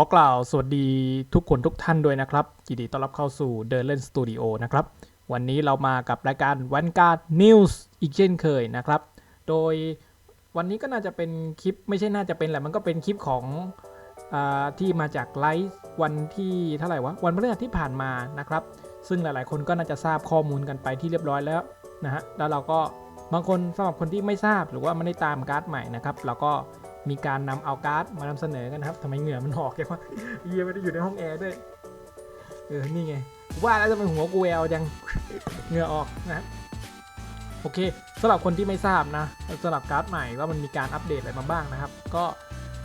อกล่าวสวัสดีทุกคนทุกท่านด้วยนะครับยินดีต้อนรับเข้าสู่เดินเล่นสตูดิโอนะครับ วันนี้เรามากับรายการวันการ์ดนิวส์อีกเช่นเคยนะครับ โดยวันนี้ก็น่าจะเป็นคลิปไม่ใช่น่าจะเป็นแหละมันก็เป็นคลิปของอที่มาจากไลฟ์วันที่เท่าไหร่วะ วันพฤหัสที่ผ่านมานะครับ ซึ่งหลาย ๆ คนก็น่าจะทราบข้อมูลกันไปที่เรียบร้อยแล้วนะฮะแล้วเราก็บางคนสำหรับคนที่ไม่ทราบหรือว่าไม่ได้ตามการ์ดใหม่นะครับเราก็ มีการนำเอาการ์ดมานำเสนอกันนะครับทำไมเหงื่อมันออกแกวะเยียไม่ได้อยู่ในห้องแอร์ด้วย เออ นี่ไง ว่าแล้วจะเป็นหัวกูแววจังเหงื่อออกนะครับโอเคสำหรับคนที่ไม่ทราบนะสำหรับการ์ดใหม่ว่ามันมีการอัปเดตอะไรมาบ้างนะครับ ก็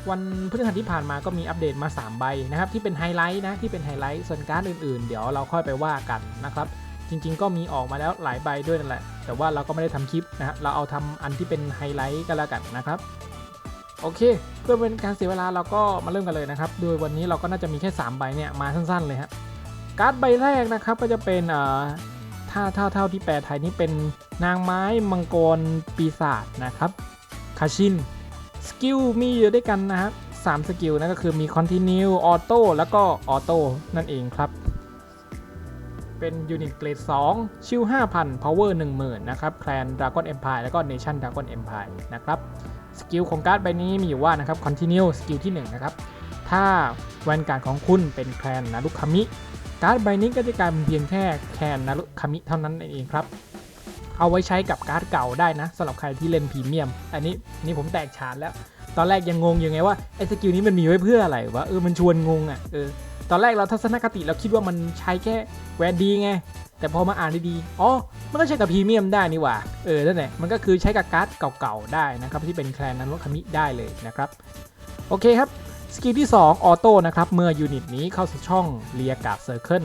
วันพฤหัสที่ผ่านมาก็มีอัปเดตมา 3 ใบนะครับ ที่เป็นไฮไลท์นะที่เป็นไฮไลท์ส่วนการ์ดอื่นๆ เดี๋ยวเราค่อยไปว่ากันนะครับ จริง ๆ ก็มีออกมาแล้วหลายใบด้วยนั่นแหละ แต่ว่าเราก็ไม่ได้ทำคลิปนะฮะเราเอาทำอันที่เป็นไฮไลท์ก็แล้วกันนะครับ โอเค เพื่อเป็นการเสียเวลาเราก็มาเริ่มกันเลยนะครับ โดยวันนี้เราก็น่าจะมีแค่ 3 ใบเนี่ยมาสั้นๆเลยฮะการ์ดใบแรกนะครับก็จะเป็นเอ่อถ้าเท่าเท่าที่แปลไทยนี่เป็นนางไม้มังกรปีศาจนะครับคาชินสกิลมีอยู่ด้วยกันนะครับสามสกิลนั่นก็คือมี Continue Auto แล้วก็ Auto นั่นเองครับ เป็นยูนิตเกรด2 ชิล 5,000 Power 10,000 นะครับแคลน Dragon Empire แล้วก็ Nation Dragon Empire นะครับ สกิลของการ์ดใบนี้มีอยู่ว่านะครับ Continue สกิลที่1นะครับ ถ้าแวนการ์ดของคุณเป็นแคลนนารุคามิ การ์ดใบนี้ก็จะกลายเป็นเพียงแค่แคลนนารุคามิเท่านั้นเองครับ เอาไว้ใช้กับการ์ดเก่าได้นะสำหรับใครที่เล่นพรีเมียม อันนี้นี่ผมแตกฉานแล้ว ตอนแรกยังงงอยู่ไงว่าไอ้สกิลนี้มันมีไว้เพื่ออะไรวะ เออมันชวนงงอะ เออ ตอนแรกเราทัศนคติเราคิดว่ามันใช้แค่แวนดีไง แต่พอมาอ่านดีๆ อ๋อ มันก็ใช้กับพรีเมียมได้นี่หว่า เออ นั่นแหละ มันก็คือใช้กับการ์ดเก่าๆ ได้นะครับ ที่เป็นแคลนนันโรคามิได้เลยนะครับ โอเคครับ สกิลที่ 2 ออโต้นะครับ เมื่อยูนิตนี้เข้าสู่ช่องเรียกาดเซอร์เคิล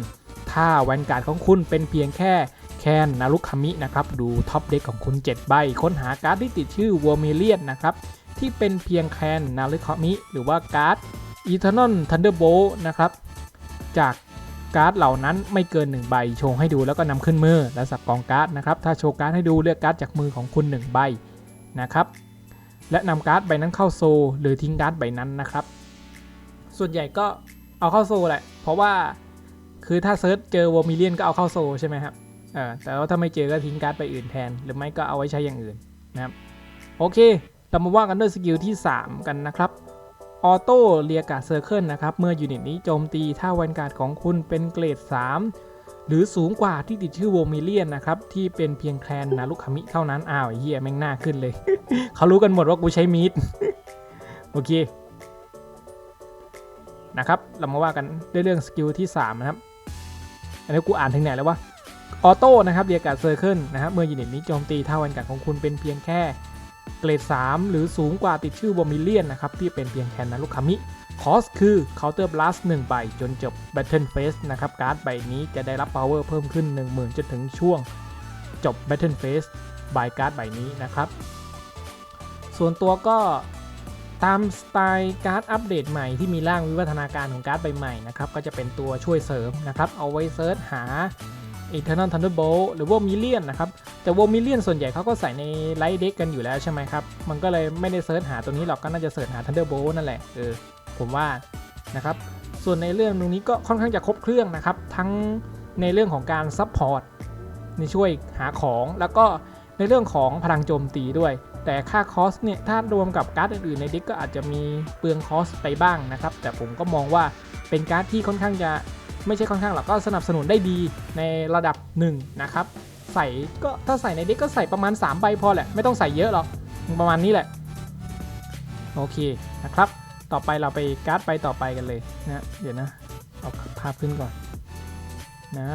ถ้าแวนการ์ดของคุณเป็นเพียงแค่แคนนารุคามินะครับ ดูท็อปเด็กของคุณ 7 ใบ ค้นหาการ์ดที่ติดชื่อวอร์เมเลียนนะครับ ที่เป็นเพียงแคนนารุคามิหรือว่าการ์ดอีเทอร์นอลทันเดอร์โบนะครับ จาก การ์ดเหล่านั้นไม่เกิน 1 ใบ โชว์ให้ดูแล้วก็นำขึ้นมือ และสับกองการ์ดนะครับ ถ้าโชว์การ์ดให้ดูเลือกการ์ดจากมือของคุณ 1 ใบนะครับ และนำการ์ดใบนั้นเข้าโซ หรือทิ้งการ์ดใบนั้นนะครับ ส่วนใหญ่ก็เอาเข้าโซแหละ เพราะว่าคือถ้าเซิร์ชเจอวอร์มิเลียนก็เอาเข้าโซใช่ไหมครับเออแต่ว่าถ้าไม่เจอก็ทิ้งการ์ดไปอื่นแทน หรือไม่ก็เอาไว้ใช้อย่างอื่นนะครับ โอเค เรามาว่ากันด้วยสกิลที่ 3 กันนะครับ ออโต้เรียการ์เซอร์เคิลนะครับ เมื่อยูนิตนี้โจมตีถ้าแวนการ์ดของคุณเป็นเกรด 3 หรือสูงกว่าที่ติดชื่อโวมิเลียนนะครับ ที่เป็นเพียงแคลนนารุคามิเท่านั้น อ้าวเฮียแม่งหน้าขึ้นเลย เขารู้กันหมดว่ากูใช้มีด โอเค นะครับ เรามาว่ากันด้วยเรื่องสกิลที่ 3 นะครับ อันนี้กูอ่านถึงไหนแล้ววะออโต้นะครับเรียการ์เซอร์เคิลนะครับเมื่อยูนิตนี้โจมตีถ้าแวนการ์ดของคุณเป็นเพียงแค่ เกรด 3 หรือสูงกว่าติดชื่อวอมิเลียนนะครับที่เป็นเพียงแคนนารุคามิคอสคือ Counter Blast 1ใบจนจบ Battle Phase นะครับการ์ดใบนี้จะได้รับ Power เพิ่มขึ้น 10,000จนถึงช่วง จบ Battle Phase บายการ์ดใบนี้นะครับ ส่วนตัวก็ตามสไตล์การ์ดอัปเดตใหม่ที่มีร่างวิวัฒนาการของการ์ดใบใหม่นะครับก็จะเป็นตัวช่วยเสริมนะครับเอาไว้เซิร์ชหา Eternal Thunderbolt หรือว่ามิเลียนนะครับ แต่วอมิเลียนส่วนใหญ่เขาก็ใส่ในไลท์เด็กกันอยู่แล้วใช่ไหมครับ มันก็เลยไม่ได้เซิร์ชหาตัวนี้หรอกก็น่าจะเสิร์ชหา Thunderbolt นั่นแหละเออผมว่านะครับส่วนในเรื่องตรงนี้ก็ค่อนข้างจะครบเครื่องนะครับ ทั้งในเรื่องของการซัพพอร์ตในช่วยหาของแล้วก็ในเรื่องของพลังโจมตีด้วย แต่ค่าคอสเนี่ยถ้ารวมกับการ์ดอื่นๆในเด็กก็อาจจะมีเปลืองคอสไปบ้างนะครับ แต่ผมก็มองว่าเป็นการ์ดที่ค่อนข้างจะไม่ใช่ค่อนข้างหรอกก็สนับสนุนได้ดีในระดับหนึ่งนะครับ ใส่ก็ถ้าใส่ในเด็กก็ใส่ประมาณ 3 ใบพอแหละ ไม่ต้องใส่เยอะหรอกประมาณนี้แหละ โอเคนะครับ ต่อไปเราไปการ์ดใบต่อไปกันเลยนะเดี๋ยวนะเอาภาพขึ้นก่อนนะ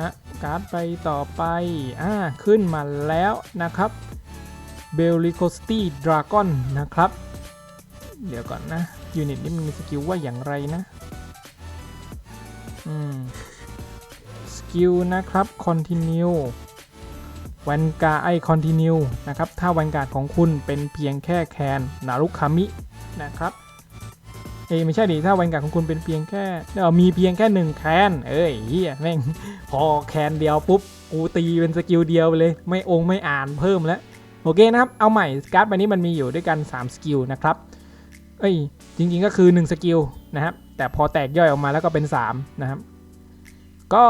การ์ดใบต่อไปอ่าขึ้นมาแล้วนะครับเบลลิโคสตี้ดราก้อนนะครับ เดี๋ยวก่อนนะยูนิตนี้มันมีสกิลว่าอย่างไรนะอืมสกิลนะครับคอนติเนีย วันกาไอคอนติเนียนะครับ ถ้าวันการของคุณเป็นเพียงแค่แคนนารุคามินะครับเอ้ไม่ใช่ดิถ้าวันการของคุณเป็นเพียงแค่เออมีเพียงแค่หนึ่งแคนเอ้ยเฮียแม่งพอแคนเดียวปุ๊บกูตีเป็นสกิลเดียวไปเลย ไม่องค์ไม่อ่านเพิ่มแล้วโอเคนะครับ เอาใหม่การ์ดใบนี้มันมีอยู่ด้วยกัน 3 สกิลนะครับ เอ้ย จริงๆก็คือ 1 สกิลนะครับ แต่พอแตกย่อยออกมาแล้วก็เป็น 3 นะครับ ก็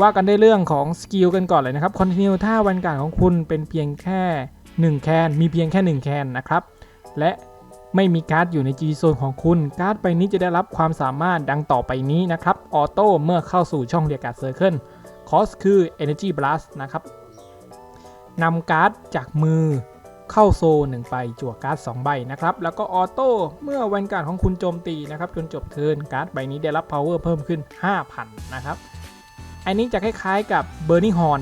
ว่ากันได้เรื่องของสกิลกันก่อนเลยนะครับคอนติเนียถ้าวันการของคุณเป็นเพียงแค่ 1 แคนมีเพียงแค่ 1 แคนนะครับ และไม่มีการ์ดอยู่ใน G โซนของคุณ การ์ดใบนี้จะได้รับความสามารถดังต่อไปนี้นะครับ ออโต้เมื่อเข้าสู่ช่องเรียกการ์ดเซอร์เคิลคอสคือ Energy Blast นะครับนำการ์ดจากมือเข้าโซนหนึ่งไปจั่วการ์ด2ใบนะครับ แล้วก็ออโต้เมื่อวันการ์ดของคุณโจมตีนะครับ จนจบเทิร์นการ์ดใบนี้ได้รับ power เพิ่มขึ้น 5,000 นะครับ อันนี้จะคล้ายๆกับ Burning Horn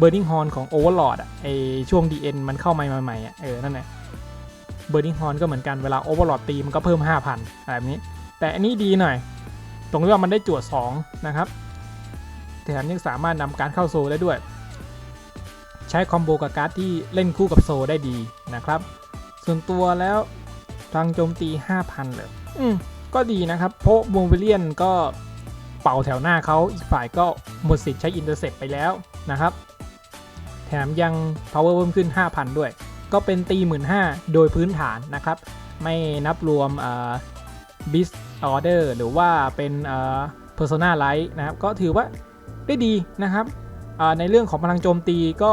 Burning Horn ของ Overlord อะไอช่วง DN มันเข้ามาใหม่ๆอะเออนั่นแหละ Burning Horn ก็เหมือนกันเวลา Overlord ตีมันก็เพิ่ม 5,000อะไรแบบนี้ แต่อันนี้ดีหน่อย ตรงที่ว่ามันได้จั่ว2นะครับ แถมยังสามารถนำการเข้าโซได้ด้วย ใช้คอมโบกับการ์ดที่เล่นคู่กับโซได้ดีนะครับ ส่วนตัวแล้วพลังโจมตี 5,000เลยอืมก็ดีนะครับ เพราะวงวิเลียนก็ เป่าแถวหน้าเขาอีกฝ่ายก็หมดสิทธิ์ใช้อินเตอร์เซปไปแล้วนะครับ แถมยัง power เพิ่มขึ้น 5,000 ด้วย ก็เป็นตี 15,000 โดยพื้นฐานนะครับ ไม่นับรวมบิสออเดอร์หรือว่าเป็นเอ่อ Persona Light นะครับ ก็ถือว่าได้ดีนะครับในเรื่องของพลังโจมตีก็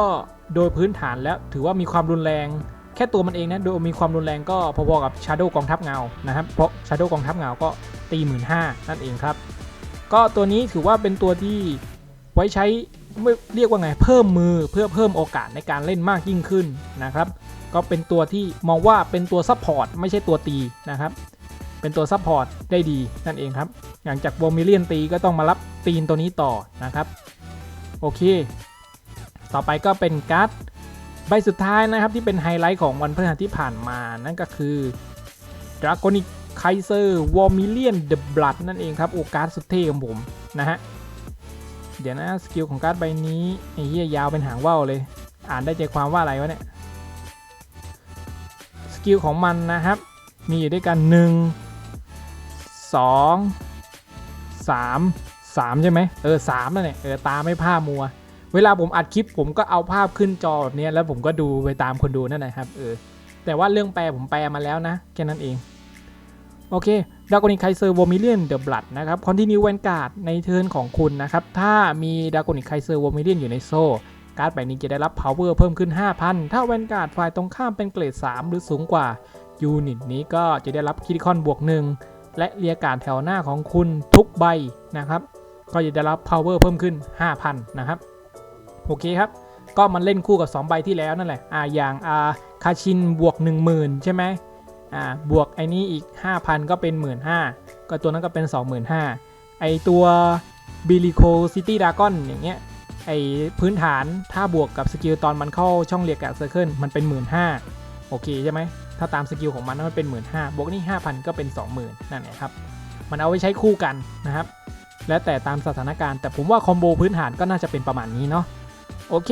โดยพื้นฐานแล้วถือว่ามีความรุนแรง แค่ตัวมันเองนะโดยมีความรุนแรงก็พอๆกับ Shadow กองทัพเงานะครับเพราะ Shadow กองทัพเงาก็ตี15,000นั่นเองครับ ก็ตัวนี้ถือว่าเป็นตัวที่ไว้ใช้เรียกว่าไงเพิ่มมือเพื่อเพิ่มโอกาสในการเล่นมากยิ่งขึ้นนะครับ ก็เป็นตัวที่มองว่าเป็นตัวซัพพอร์ตไม่ใช่ตัวตีนะครับ เป็นตัวซัพพอร์ตได้ดีนั่นเองครับ อย่างจากวอมิเลียนตีก็ต้องมารับตีนตัวนี้ต่อนะครับ โอเค ต่อไปก็เป็นการ์ดใบสุดท้ายนะครับที่เป็นไฮไลท์ของวันพฤหัสที่ผ่านมานั่นก็คือ Draconic Kaiser w a r m i l i o n The Blood นั่นเองครับ โอการ์ดสุดเท่ของผมนะฮะ เดี๋ยวนะสกิลของการ์ดใบนี้ไอ้เหี้ยยาวเป็นหางว่าวเลย อ่านได้ใจความว่าอะไรวะเนี่ย สกิลของมันนะครับ มีอยู่ด้วยกัน 1 2 3 3 ใช่ไหมเออ3นั่นแหละเออตาไม่ผ้ามัว เวลาผมอัดคลิปผมก็เอาภาพขึ้นจอแบบนี้แล้วผมก็ดูไปตามคนดูนั่นแหละครับเออแต่ว่าเรื่องแปลผมแปลมาแล้วนะแค่นั้นเอง โอเคดากอนิไคเซอร์วอมิเลียนเดอะบลัดนะครับคอนติเนียแวนการ์ดในเทิร์นของคุณนะครับ ถ้ามีดากอนิไคเซอร์วอมิเลียนอยู่ในโซ่การ์ดใบนี้จะได้รับ power เพิ่มขึ้น 5,000 ถ้าแวนการ์ดฝ่ายตรงข้ามเป็นเกรด 3 หรือสูงกว่ายูนิตนี้ก็จะได้รับคิดิคอนบวก 1 และเรียการดแถวหน้าของคุณทุกใบนะครับ ก็จะได้รับ power เพิ่มขึ้น 5,000 นะครับ โอเคครับ ก็มันเล่นคู่กับ 2 ใบที่แล้วนั่นแหละอ่าอย่างอ่าคาชินบวก 10,000 ใช่ไหม อ่าบวกไอ้นี้อีก 5,000 ก็เป็น 15,000ก็ตัวนั้นก็เป็น 25,000 ไอตัวบิลิโคซิตี้ดากอนอย่างเงี้ยไอพื้นฐานถ้าบวกกับสกิลตอนมันเข้าช่องเรียกกับเซอร์เคิลมันเป็น15,000โอเคใช่ไหมถ้าตามสกิลของมันมันเป็น15,000บวกนี่5,000ก็เป็น20,000นั่นแหละครับ มันเอาไว้ใช้คู่กันนะครับ แล้วแต่ตามสถานการณ์แต่ผมว่าคอมโบพื้นฐานก็น่าจะเป็นประมาณนี้เนาะโอเค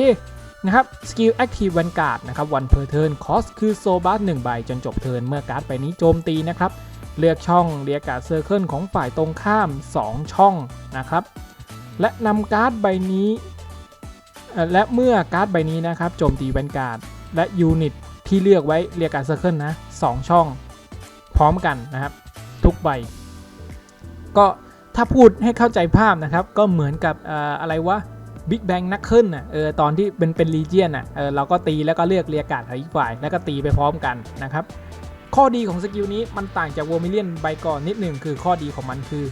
นะครับสกิล Active Vanguard นะครับวันเพอร์เทิร์นคอสคือโซบัสหนึ่งใบจนจบเทิร์นเมื่อการ์ดใบนี้โจมตีนะครับ เลือกช่องเรียกการ์ดเซอร์เคิลของฝ่ายตรงข้าม 2 ช่องนะครับ และนำการ์ดใบนี้ และเมื่อการ์ดใบนี้นะครับโจมตีแวนการ์ดและยูนิตที่เลือกไว้เรียกการ์ดเซอร์เคิลนะสองช่อง พร้อมกันนะครับ ทุกใบ ก็ถ้าพูดให้เข้าใจภาพนะครับ ก็เหมือนกับออะไรวะ บิ๊กแบงนักขึ้นอะเออตอนที่เป็นเป็นลีเจียนอะเออเราก็ตีแล้วก็เลือกเรียกกาดของอีกฝ่าย แล้วก็ตีไปพร้อมกันนะครับข้อดีของสกิลนี้มันต่างจากวอร์มิเลียนใบก่อนนิดหนึ่งคือข้อดีของมันคือ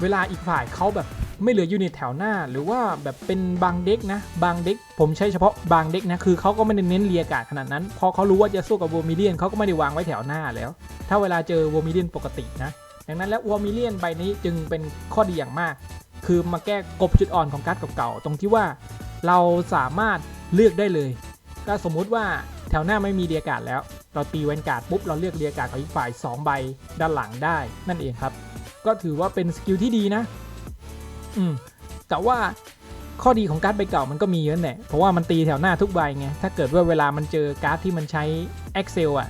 เวลาอีกฝ่ายเขาแบบไม่เหลือยูนิตแถวหน้า หรือว่าแบบเป็นบางเด็กนะบางเด็ก ผมใช้เฉพาะบางเด็กนะคือเขาก็ไม่ได้เน้นเรียกกาดขนาดนั้น พอเขารู้ว่าจะสู้กับวอร์มิเลียนเขาก็ไม่ได้วางไว้แถวหน้าแล้ว ถ้าเวลาเจอวอร์มิเลียนปกตินะดังนั้นแล้ววอร์มิเลียนใบนี้จึงเป็นข้อดีอย่างมาก คือมาแก้กบจุดอ่อนของการ์ดเก่าๆ ตรงที่ว่าเราสามารถเลือกได้เลย ก็สมมุติว่าแถวหน้าไม่มีเรียการ์ดแล้ว เราตีแวนการ์ดปุ๊บเราเลือกเรียการ์ดของอีกฝ่าย 2 ใบด้านหลังได้นั่นเองครับ ก็ถือว่าเป็นสกิลที่ดีนะ อืม แต่ว่าข้อดีของการ์ดใบเก่ามันก็มีเยอะแหละเพราะว่ามันตีแถวหน้าทุกใบไง ถ้าเกิดว่าเวลามันเจอการ์ดที่มันใช้ Excel อะ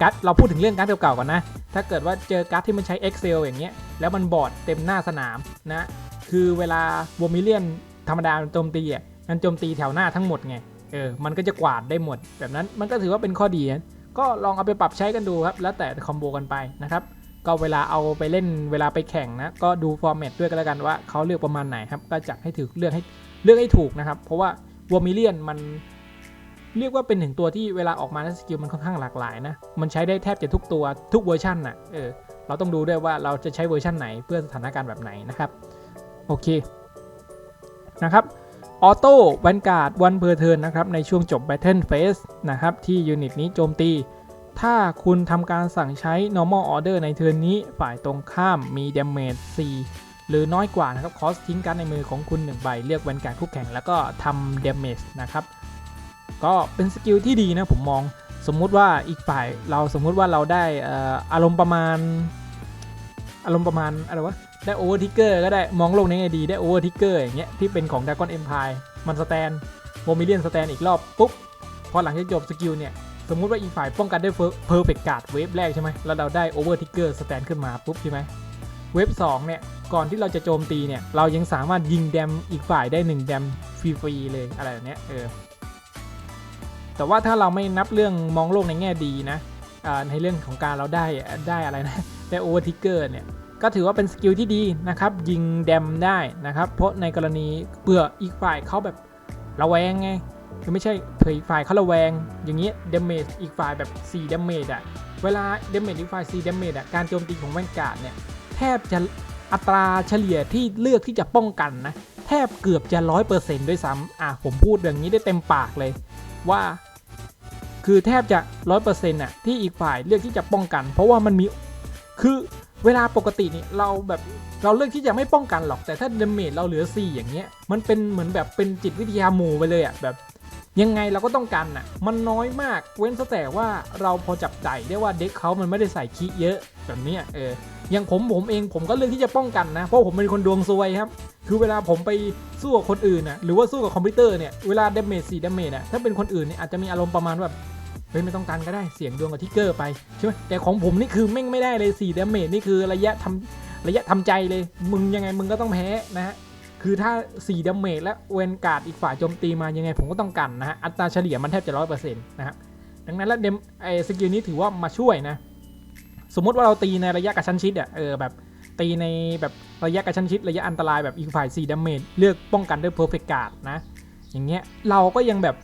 การ์ดเราพูดถึงเรื่องการ์ดเก่าๆก่อนนะ ถ้าเกิดว่าเจอการ์ดที่มันใช้ Excel อย่างเงี้ย แล้วมันบอดเต็มหน้าสนามนะ คือเวลาวอมิเลียนธรรมดาโจมตีอะ มันโจมตีแถวหน้าทั้งหมดไง เออ มันก็จะกวาดได้หมด แบบนั้นมันก็ถือว่าเป็นข้อดีนะก็ลองเอาไปปรับใช้กันดูครับ แล้วแต่คอมโบกันไปนะครับ ก็เวลาเอาไปเล่นเวลาไปแข่งนะ ก็ดูฟอร์แมตด้วยกันแล้วกันว่าเขาเลือกประมาณไหนครับ ก็จัดให้ถือเลือกให้เลือกให้ถูกนะครับ เพราะว่าวอมิเลียนมัน เรียกว่าเป็นถึงตัวที่เวลาออกมาสกิลมันค่อนข้างหลากหลายนะ มันใช้ได้แทบจะทุกตัวทุกเวอร์ชันน่ะ เออ เราต้องดูด้วยว่าเราจะใช้เวอร์ชันไหนเพื่อสถานการณ์แบบไหนนะครับ โอเค นะครับ ออโต้แวนการ์ดวันเพอร์เทิร์นนะครับ ในช่วงจบ Battle Phase นะครับ ที่ยูนิตนี้โจมตี ถ้าคุณทำการสั่งใช้ normal order ในเทิร์นนี้ ฝ่ายตรงข้ามมี damage 4หรือน้อยกว่านะครับ คอสทิ้งการในมือของคุณ 1 ใบ เลือกแวนการ์ดคู่แข่ง แล้วก็ทำ damage นะครับ ก็เป็นสกิลที่ดีนะผมมองสมมุติว่าอีกฝ่ายเราสมมุติว่าเราได้ออารมณ์ประมาณ อารมณ์ประมาณอะไรวะได้โอเวอร์ทิกเกอร์ก็ได้มองโลกในแง่ดีได้โอเวอร์ทิกเกอร์อย่างเงี้ยที่เป็นของ Dragon Empire มันสแตนโมมิเลียนสแตนอีกรอบปุ๊บพอหลังจากจบสกิลเนี่ยสมมุติว่าอีกฝ่ายป้องกันได้เพอร์เฟกการ์ดเวฟแรกใช่ไหมแล้วเราได้โอเวอร์ทิกเกอร์สแตนขึ้นมาปุ๊บใช่ไหมเวฟ2เนี่ยก่อนที่เราจะโจมตีเนี่ยเรายังสามารถยิงแดมอีกฝ่ายได้1แดมฟรีๆเลยอะไรแบบเนี้ยเออ แต่ว่าถ้าเราไม่นับเรื่องมองโลกในแง่ดีนะในเรื่องของการเราได้ได้อะไรนะได้โอเวอร์ทิกเกอร์เนี่ยก็ถือว่าเป็นสกิลที่ดีนะครับ ยิงแดมได้นะครับ เพราะในกรณีเบื่ออีกฝ่ายเขาแบบระแวงไงคือไม่ใช่เผยฝ่ายเขาระแวง อย่างเงี้ยเดเมจอีกฝ่ายแบบ4เดเมจอะเวลาเดเมจอีกฝ่าย4เดเมจอะการโจมตีของแวนการ์ดเนี่ยแทบจะอัตราเฉลี่ยที่เลือกที่จะป้องกันนะ แทบเกือบจะร้อยเปอร์เซนต์ด้วยซ้ำอะผมพูดอย่างนี้ได้เต็มปากเลย ว่า คือแทบจะร้อยเปอร์เซ็นต์อะที่อีกฝ่ายเลือกที่จะป้องกัน เพราะว่ามันมีคือเวลาปกตินี่เราแบบเราเลือกที่จะไม่ป้องกันหรอกแต่ถ้าเดเมจเราเหลือ 4 อย่างเงี้ยมันเป็นเหมือนแบบเป็นจิตวิทยาหมู่ไปเลยอะแบบยังไงเราก็ต้องกันอะมันน้อยมากเว้นแต่ว่าเราพอจับใจได้ว่าเด็กเขามันไม่ได้ใส่คีเยอะแบบเนี้ยเอออย่างผมผมเองผมก็เลือกที่จะป้องกันนะ เพราะผมเป็นคนดวงซวยครับ คือเวลาผมไปสู้กับคนอื่นน่ะหรือว่าสู้กับคอมพิวเตอร์เนี่ย เวลาเดเมจ4เดเมจอะถ้าเป็นคนอื่นเนี่ยอาจจะมีอารมณ์ประมาณแบบ เฮ้ยไม่ต้องกันก็ได้เสียงดวงกับทิกเกอร์ไปใช่ไหมแต่ของผมนี่คือแม่งไม่ได้เลย4ดาเมจนี่คือระยะทำระยะทำใจเลย มึงยังไงมึงก็ต้องแพ้นะฮะคือถ้า4ดาเมจแล้วเวนการ์ดอีกฝ่ายโจมตีมายังไงผมก็ต้องกันนะฮะอัตราเฉลี่ยมันแทบจะร้อยเปอร์เซ็นต์นะครับดังนั้นแล้วเดมไอสกิลนี้ถือว่ามาช่วยนะ สมมติว่าเราตีในระยะกระชั้นชิดอะเออแบบตีในแบบระยะกระชั้นชิดระยะอันตรายแบบอีกฝ่าย4ดาเมจเลือกป้องกันด้วยเพอร์เฟกต์การ์ดนะอย่างเงี้ยเราก็ยังแบบ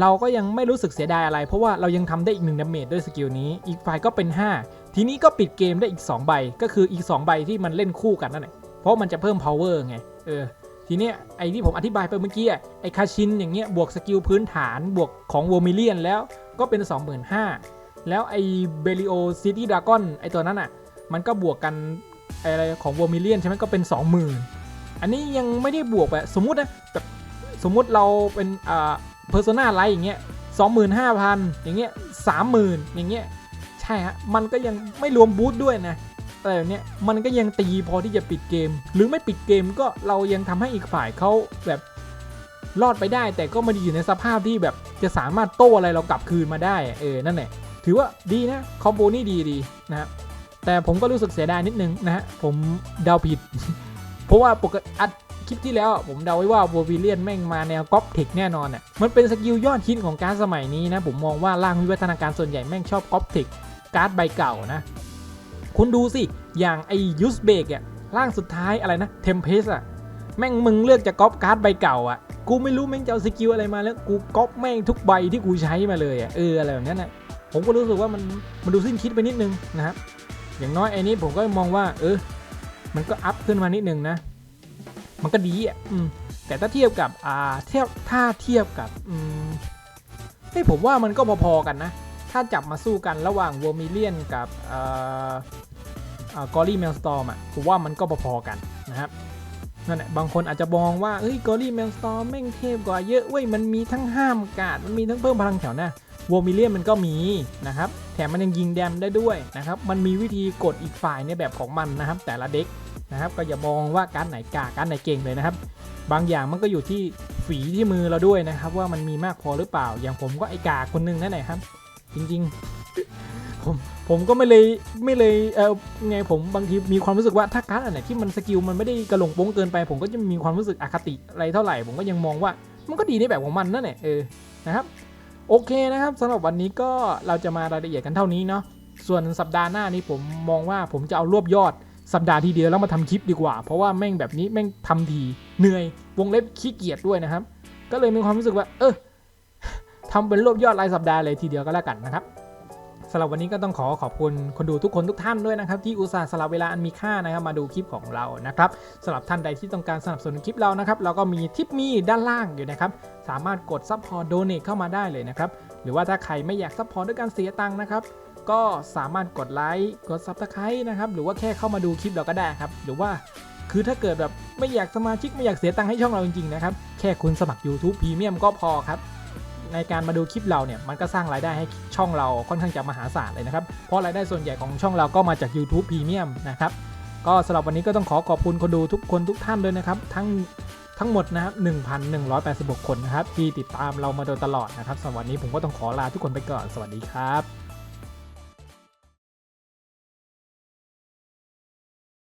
เราก็ยังไม่รู้สึกเสียดายอะไร เพราะว่าเรายังทำได้อีก1ดาเมจด้วยสกิลนี้ อีกฝ่ายก็เป็น 5 ทีนี้ก็ปิดเกมได้อีก 2 ใบ ก็คืออีก 2 ใบที่มันเล่นคู่กันนั่นแหละ เพราะมันจะเพิ่ม power ไง เออ ทีนี้ไอ้ที่ผมอธิบายไปเมื่อกี้ ไอ้คาชินอย่างเงี้ย บวกสกิลพื้นฐาน บวกของวอร์มิเลียนแล้ว ก็เป็น 25,000 แล้วไอ้เบลิโอซิตี้ดรากอนไอ้ตัวนั้นอะ มันก็บวกกันอะไรของวอร์มิเลียนใช่ไหมก็เป็น 20,000 อันนี้ยังไม่ได้บวกแบบสมมตินะแบบสมมุติเราเป็นอ่า เพอร์โซนาไลท์อย่างเงี้ยสองหมื่นห้าพันอย่างเงี้ยสามหมื่นอย่างเงี้ยใช่ฮะมันก็ยังไม่รวมบูทด้วยนะแต่แบบเนี้ยมันก็ยังตีพอที่จะปิดเกม หรือไม่ปิดเกมก็เรายังทำให้อีกฝ่ายเขาแบบรอดไปได้ แต่ก็ไมันอยู่ในสภาพที่แบบจะสามารถโต้อะไรเรากลับคืนมาได้เออนั่นแหละถือว่าดีนะคอมโบนี่ดีดีนะครับแต่ผมก็รู้สึกเสียดายนิดนึงนะฮะผมเดาผิด เพราะว่าปกติ คลิปที่แล้วผมเดาไว้ว่าโววิเลียนแม่งมาแนวก๊อปเทคแน่นอนอะมันเป็นสกิลยอดฮิตของการสมัยนี้นะ ผมมองว่าร่างวิวัฒนาการส่วนใหญ่แม่งชอบก๊อปเทคการ์ดใบเก่านะ คุณดูสิ อย่างไอยูสเบกอะร่างสุดท้ายอะไรนะเทมเพสอะแม่งมึงเลือกจะก๊อปการ์ดใบเก่าอะกูไม่รู้แม่งจะเอาสกิลอะไรมาแล้วกูก๊อปแม่งทุกใบที่กูใช้มาเลยอะเอออะไรแบบนั้นอะผมก็รู้สึกว่ามันมันดูสิ้นคิดไปนิดนึงนะครับอย่างน้อยไอ้นี้ผมก็มองว่า เออ มันก็อัพขึ้นมานิดนึงนะ มันก็ดีอะอืมแต่ถ้าเทียบกับอ่าเทียบถ้าเทียบกับอืมเฮ้ผมว่ามันก็พอๆกันนะ ถ้าจับมาสู้กันระหว่างวอร์มิเลียนกับอ่ออ่ากอรี่เมลสตอมอะผมว่ามันก็พอๆกันนะครับนั่นแหละบางคนอาจจะมองว่าเฮ้ยกอรี่เมลสตอมแม่งเทพกว่าเยอะเว้ยมันมีทั้งห้ามกาดมันมีทั้งเพิ่มพลังแถวหน้าวอร์มิเลียนมันก็มีนะครับ แถมมันยังยิงแดมได้ด้วยนะครับ มันมีวิธีกดอีกฝ่ายในแบบของมันนะครับ แต่ละเด็ก นะครับ ก็อย่ามองว่าการไหนกาการไหนเก่งเลยนะครับ บางอย่างมันก็อยู่ที่ฝีที่มือเราด้วยนะครับ ว่ามันมีมากพอหรือเปล่า อย่างผมก็ไอกาคนหนึงนั่นแหละครับ จริงๆ ผมผมก็ไม่เลยไม่เลยเออไงผมบางทีมีความรู้สึกว่าถ้าการ์ดอันไหนที่มันสกิลมันไม่ได้กระหลงโป้งเกินไป ผมก็จะมีความรู้สึกอคติอะไรเท่าไหร่ ผมก็ยังมองว่ามันก็ดีในแบบของมันนั่นแหละเออนะครับโอเคนะครับสำหรับวันนี้ก็เราจะมารายละเอียดกันเท่านี้เนาะส่วนสัปดาห์หน้านี้ผมมองว่าผมจะเอารวบยอด สัปดาห์ทีเดียวแล้วมาทำคลิปดีกว่า เพราะว่าแม่งแบบนี้แม่งทำทีเหนื่อยวงเล็บขี้เกียจด้วยนะครับ ก็เลยมีความรู้สึกว่า เออทำเป็นรวบยอดรายสัปดาห์เลยทีเดียวก็แล้วกันนะครับสำหรับวันนี้ก็ต้องขอขอบคุณคนดูทุกคนทุกท่านด้วยนะครับ ที่อุตส่าห์สละเวลาอันมีค่านะครับมาดูคลิปของเรานะครับสำหรับท่านใดที่ต้องการสนับสนุนคลิปเรานะครับเราก็มีทิปมีด้านล่างอยู่นะครับ สามารถกดซัพพอร์ตโดเน a เข้ามาได้เลยนะครับ หรือว่าถ้าใครไม่อยากซัพพอร์ตด้วยการเสียตังค์นะครับ ก็สามารถกดไลค์กด Subscribe นะครับ หรือว่าแค่เข้ามาดูคลิปเราก็ได้ครับ หรือว่าคือถ้าเกิดแบบไม่อยากสมาชิกไม่อยากเสียตังค์ให้ช่องเราจริงๆนะครับ แค่คุณสมัคร YouTube Premium ก็พอครับ ในการมาดูคลิปเราเนี่ย มันก็สร้างรายได้ให้ช่องเราค่อนข้างจะมหาศาลเลยนะครับ เพราะรายได้ส่วนใหญ่ของช่องเราก็มาจาก YouTube Premium นะครับ ก็สำหรับวันนี้ก็ต้องขอขอบคุณคนดูทุกคนทุกท่านเลยนะครับ ทั้งทั้งหมดนะครับ1,186 คนนะครับที่ติดตามเรามาโดยตลอดนะครับสำหรับวันนี้ผมก็ต้องขอลาทุกคนไปก่อน สวัสดีครับ